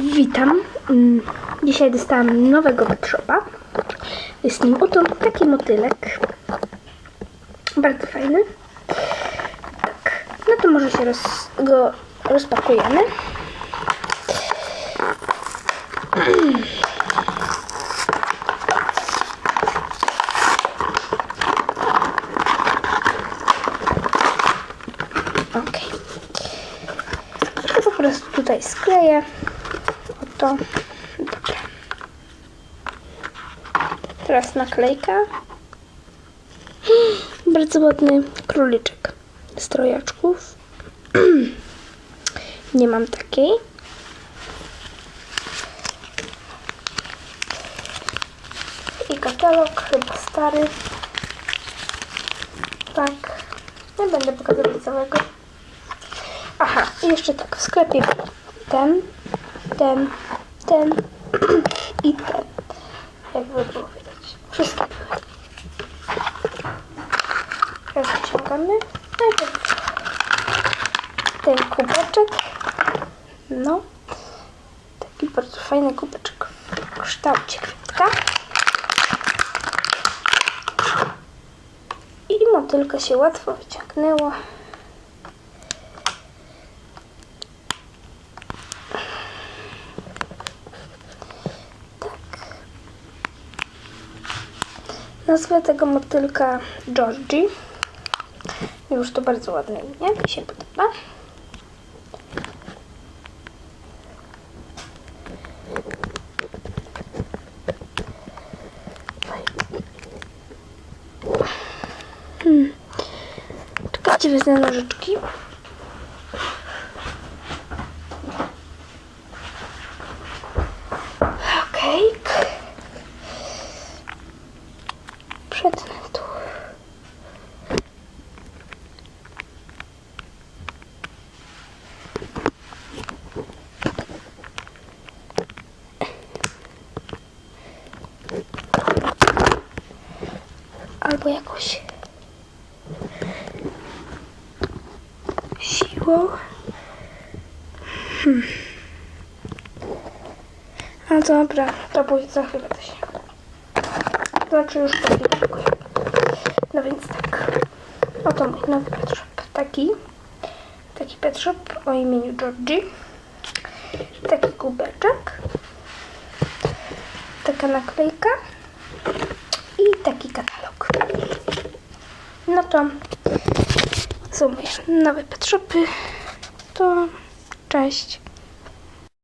Witam. Mm, Dzisiaj dostałam nowego Petrzopa. Jest nim oto taki motylek. Bardzo fajny. Tak. No to może się roz, go rozpakujemy. Okej. To po prostu tutaj skleję. Oto. Dobra. Teraz naklejka. Bardzo ładny króliczek z trojaczków. Nie mam takiej. I katalog, chyba stary. Tak. Nie będę pokazywać całego. Aha, i jeszcze tak, w sklepie ten, ten, ten i ten. Jakby było widać. Wszystkie były. Teraz wyciągamy. Najpierw ten kubeczek. No. Taki bardzo fajny kubeczek w kształcie kwiatka. I motylka się łatwo wyciągnęło. Nazwę tego motylka Georgie. Już to bardzo ładne imię, mi się podoba. Hmm. Czekajcie, wezmę nożyczki. Albo jakoś siłą. Hmm. No dobra, to pójdzie za chwilę to się. Znaczy już po chwileczku. No więc tak. Oto mój nowy pet shop. Taki. Taki pet shop o imieniu Georgie. Taki kubeczek. Taka naklejka. I taki katalog. No to są moje nowe pet shopy. To cześć.